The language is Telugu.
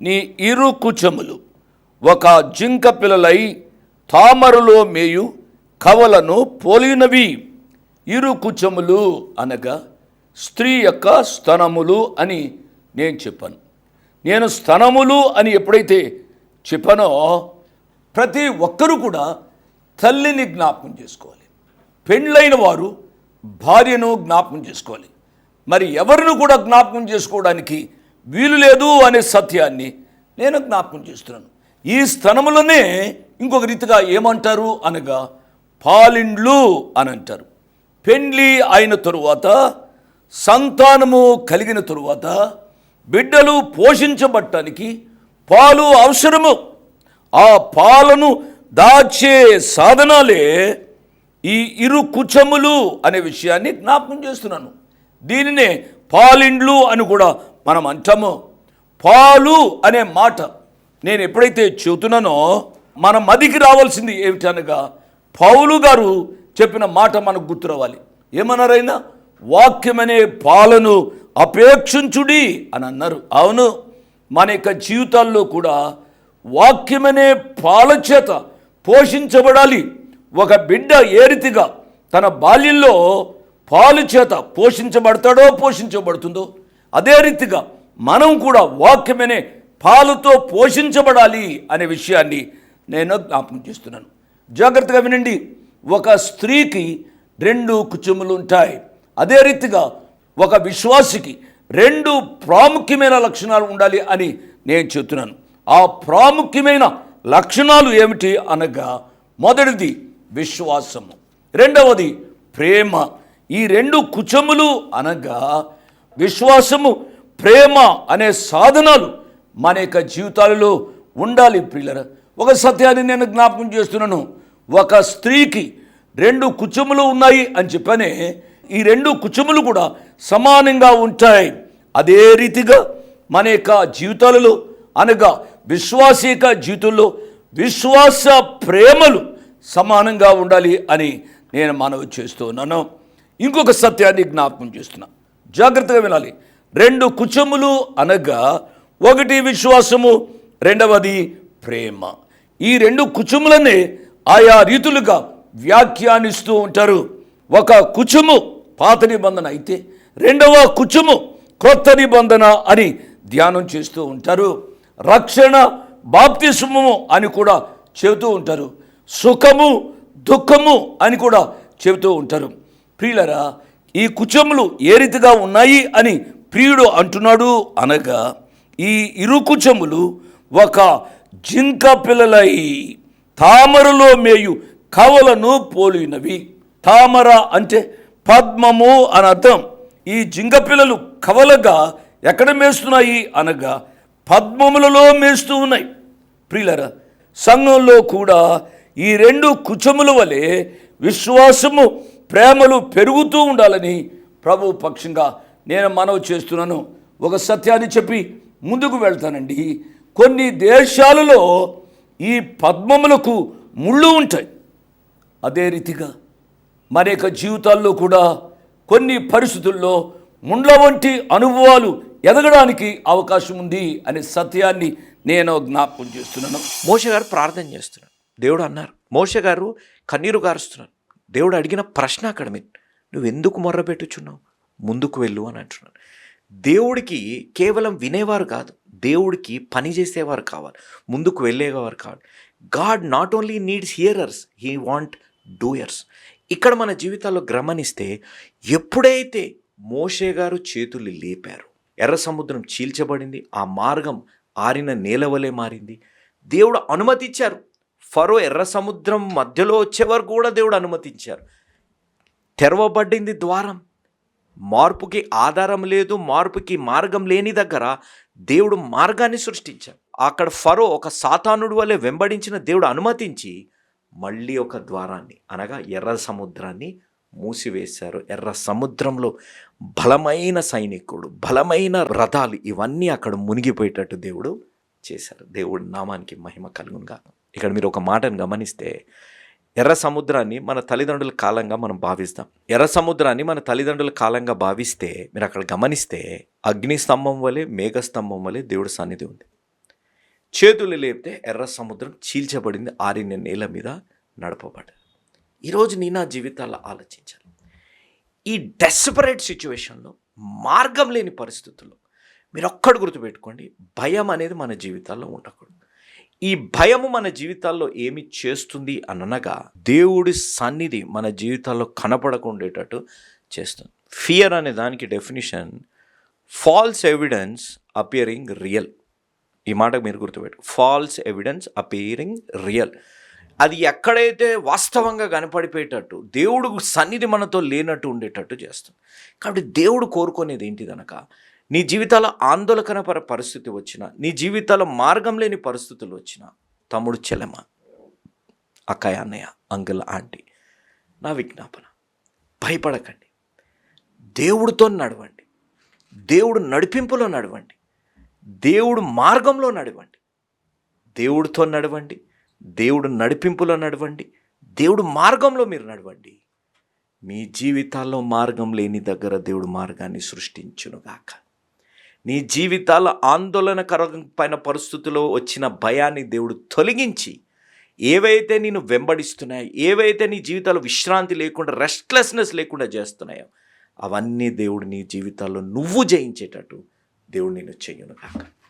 నీ ఇరు కుచములు. ఒక జింక పిల్లలై తామరలో మేయు కవలను పోలినవి. ఇరు కుచములు అనగా స్త్రీ యొక్క స్తనములు అని నేను చెప్పాను. నేను స్తనములు అని ఎప్పుడైతే చెప్పానో ప్రతి ఒక్కరూ కూడా తల్లిని జ్ఞాపకం చేసుకోవాలి. పెండ్లైన వారు భార్యను జ్ఞాపకం చేసుకోవాలి. మరి ఎవరిని కూడా జ్ఞాపకం చేసుకోవడానికి వీలు లేదు అనే సత్యాన్ని నేను జ్ఞాపకం చేస్తున్నాను. ఈ స్థనములనే ఇంకొక రీతిగా ఏమంటారు అనగా పాలిండ్లు అని అంటారు. పెండ్లి అయిన తరువాత సంతానము కలిగిన తరువాత బిడ్డలు పోషించబట్టడానికి పాలు అవసరము. ఆ పాలను దాచే సాధనాలే ఈ ఇరు కుచములు అనే విషయాన్ని జ్ఞాపకం చేస్తున్నాను. దీనినే పాలిండ్లు అని కూడా మనం అంటాము పాలు అనే మాట నేను ఎప్పుడైతే చెబుతున్నానో మన మదికి రావాల్సింది ఏమిటనగా పౌలు గారు చెప్పిన మాట మనకు గుర్తు రావాలి. ఏమన్నారైనా వాక్యమనే పాలను అపేక్షించుడి అని అన్నారు. అవును మన యొక్క జీవితాల్లో కూడా వాక్యమనే పాల చేత పోషించబడాలి. ఒక బిడ్డ ఏ రీతిగా తన బాల్యంలో పాలు చేత పోషించబడతాడో పోషించబడుతుందో అదే రీతిగా మనం కూడా వాక్యమనే పాలుతో పోషించబడాలి అనే విషయాన్ని నేను జ్ఞాపకం చేస్తున్నాను. జాగ్రత్తగా వినండి. ఒక స్త్రీకి రెండు కుచుములు ఉంటాయి అదే రీతిగా ఒక విశ్వాసికి రెండు ప్రాముఖ్యమైన లక్షణాలు ఉండాలి అని నేను చెప్తున్నాను ఆ ప్రాముఖ్యమైన లక్షణాలు ఏమిటి అనగా మొదటిది విశ్వాసము. రెండవది ప్రేమ. ఈ రెండు కుచములు అనగా విశ్వాసము ప్రేమ అనే సాధనాలు మన యొక్క జీవితాలలో ఉండాలి ప్రియులర. ఒక సత్యాన్ని నేను జ్ఞాపకం చేస్తున్నాను. ఒక స్త్రీకి రెండు కుచములు ఉన్నాయి అని చెప్పనే ఈ రెండు కుచములు కూడా సమానంగా ఉంటాయి. అదే రీతిగా మన యొక్క జీవితాలలో అనగా విశ్వాసిక జీవితంలో విశ్వాస ప్రేమలు సమానంగా ఉండాలి అని నేను మనవి చేస్తున్నాను. ఇంకొక సత్యాన్ని జ్ఞాపకం చేస్తున్నా. జాగ్రత్తగా వినాలి. రెండు కుచములు అనగా ఒకటి విశ్వాసము రెండవది ప్రేమ. ఈ రెండు కుచములనే ఆయా రీతులుగా వ్యాఖ్యానిస్తూ ఉంటారు. ఒక కుచుము పాత నిబంధన అయితే రెండవ కుచుము క్రొత్త నిబంధన అని ధ్యానం చేస్తూ ఉంటారు. రక్షణ బాప్తిస్మము అని కూడా చెబుతూ ఉంటారు. సుఖము దుఃఖము అని కూడా చెబుతూ ఉంటారు. ప్రియులరా ఈ కుచములు ఏ రీతిగా ఉన్నాయి అని ప్రియుడు అంటున్నాడు అనగా ఈ ఇరు కుచములు ఒక జింక పిల్లలై తామరలో మేయు కవలను పోలినవి. తామర అంటే పద్మము అని అర్థం. ఈ జింక పిల్లలు కవలగా ఎక్కడ మేస్తున్నాయి అనగా పద్మములలో మేస్తూ ఉన్నాయి. ప్రియులరా సంఘంలో కూడా ఈ రెండు కుచముల వలె విశ్వాసము ప్రేమలు పెరుగుతూ ఉండాలని ప్రభు పక్షంగా నేను మనవి చేస్తున్నాను. ఒక సత్యాన్ని చెప్పి ముందుకు వెళ్తానండి. కొన్ని దేశాలలో ఈ పద్మములకు ముళ్ళు ఉంటాయి. అదే రీతిగా మన యొక్క జీవితాల్లో కూడా కొన్ని పరిస్థితుల్లో ముండ్ల వంటి అనుభవాలు ఎదగడానికి అవకాశం ఉంది అనే సత్యాన్ని నేను జ్ఞాపకం చేస్తున్నాను. మోష గారు ప్రార్థన చేస్తున్నాను దేవుడు అన్నారు. మోష గారు కన్నీరు గారుస్తున్నాను దేవుడు అడిగిన ప్రశ్న అక్కడ మీరు నువ్వు ఎందుకు మొర్రపెట్టుచున్నావు ముందుకు వెళ్ళు అని అంటున్నాను దేవుడికి కేవలం వినేవారు కాదు దేవుడికి పని చేసేవారు కావాలి ముందుకు వెళ్ళేవారు కావాలి. God not only needs hearers he want doers. ఇక్కడ మన జీవితాల్లో గమనిస్తే ఎప్పుడైతే మోషే గారు చేతులు లేపారు ఎర్ర సముద్రం చీల్చబడింది ఆ మార్గం ఆరిన నేలవలే మారింది దేవుడు అనుమతిచ్చారు. ఫరో ఎర్ర సముద్రం మధ్యలో వచ్చే వరకు కూడా దేవుడు అనుమతించారు. తెరవబడింది ద్వారం. మార్పుకి ఆధారం లేదు మార్పుకి మార్గం లేని దగ్గర దేవుడు మార్గాన్ని సృష్టించారు. అక్కడ ఫరో ఒక సాతానుడు వలె వెంబడించిన దేవుడు అనుమతించి మళ్ళీ ఒక ద్వారాన్ని అనగా ఎర్ర సముద్రాన్ని మూసివేశారు. ఎర్ర సముద్రంలో బలమైన సైనికుడు బలమైన రథాలు ఇవన్నీ అక్కడ మునిగిపోయేటట్టు దేవుడు చేశారు. దేవుడి నామానికి మహిమ కలుగునుగా ఇక్కడ మీరు ఒక మాటను గమనిస్తే ఎర్ర సముద్రాన్ని మన తల్లిదండ్రుల కాలంగా మనం భావిస్తాం. ఎర్ర సముద్రాన్ని మన తల్లిదండ్రుల కాలంగా భావిస్తే మీరు అక్కడ గమనిస్తే అగ్ని స్తంభం వలె మేఘ స్తంభం వలె దేవుడి సన్నిధి ఉంది. చేతులు లేపితే ఎర్ర సముద్రం చీల్చబడింది ఆరిన నేల మీద నడపబడ్డది. ఈరోజు నేను నా జీవితాల్లో ఆలోచించాలి. ఈ డెస్పరేట్ సిచ్యువేషన్లో మార్గం లేని పరిస్థితుల్లో మీరు ఒక్కడు గుర్తుపెట్టుకోండి భయం అనేది మన జీవితాల్లో ఉండకూడదు. ఈ భయము మన జీవితాల్లో ఏమి చేస్తుంది అనగా దేవుడి సన్నిధి మన జీవితాల్లో కనపడకుండేటట్టు చేస్తుంది. ఫియర్ అనే దానికి definition false evidence appearing real ఈ మాట మీరు గుర్తుపెట్టు ఫాల్స్ ఎవిడెన్స్ అపియరింగ్ రియల్ అది ఎక్కడైతే వాస్తవంగా కనపడిపోయేటట్టు దేవుడు సన్నిధి మనతో లేనట్టు ఉండేటట్టు చేస్తుంది. కాబట్టి దేవుడు కోరుకునేది ఏంటిదనక నీ జీవితాల ఆందోళనకర పరిస్థితి వచ్చిన నీ జీవితాల మార్గం లేని పరిస్థితులు వచ్చిన తమ్ముడు చెలమ అక్కయ్య అన్నయ్య అంకుల్ ఆంటీ నా విజ్ఞాపన. భయపడకండి. దేవుడితో నడవండి. దేవుడు నడిపింపులో నడవండి. దేవుడు మార్గంలో నడవండి. దేవుడితో నడవండి. దేవుడు నడిపింపులో నడవండి. దేవుడు మార్గంలో మీరు నడవండి. మీ జీవితాల్లో మార్గం లేని దగ్గర దేవుడు మార్గాన్ని సృష్టించునుగాక. నీ జీవితాల ఆందోళనకరమైన పరిస్థితుల్లో వచ్చిన భయాన్ని దేవుడు తొలగించి ఏవైతే నేను వెంబడిస్తున్నాయో ఏవైతే నీ జీవితాలు విశ్రాంతి లేకుండా రెస్ట్లెస్నెస్ లేకుండా చేస్తున్నాయో అవన్నీ దేవుడు నీ జీవితాల్లో నువ్వు జయించేటట్టు దేవుడు నేను చెయ్యను కాక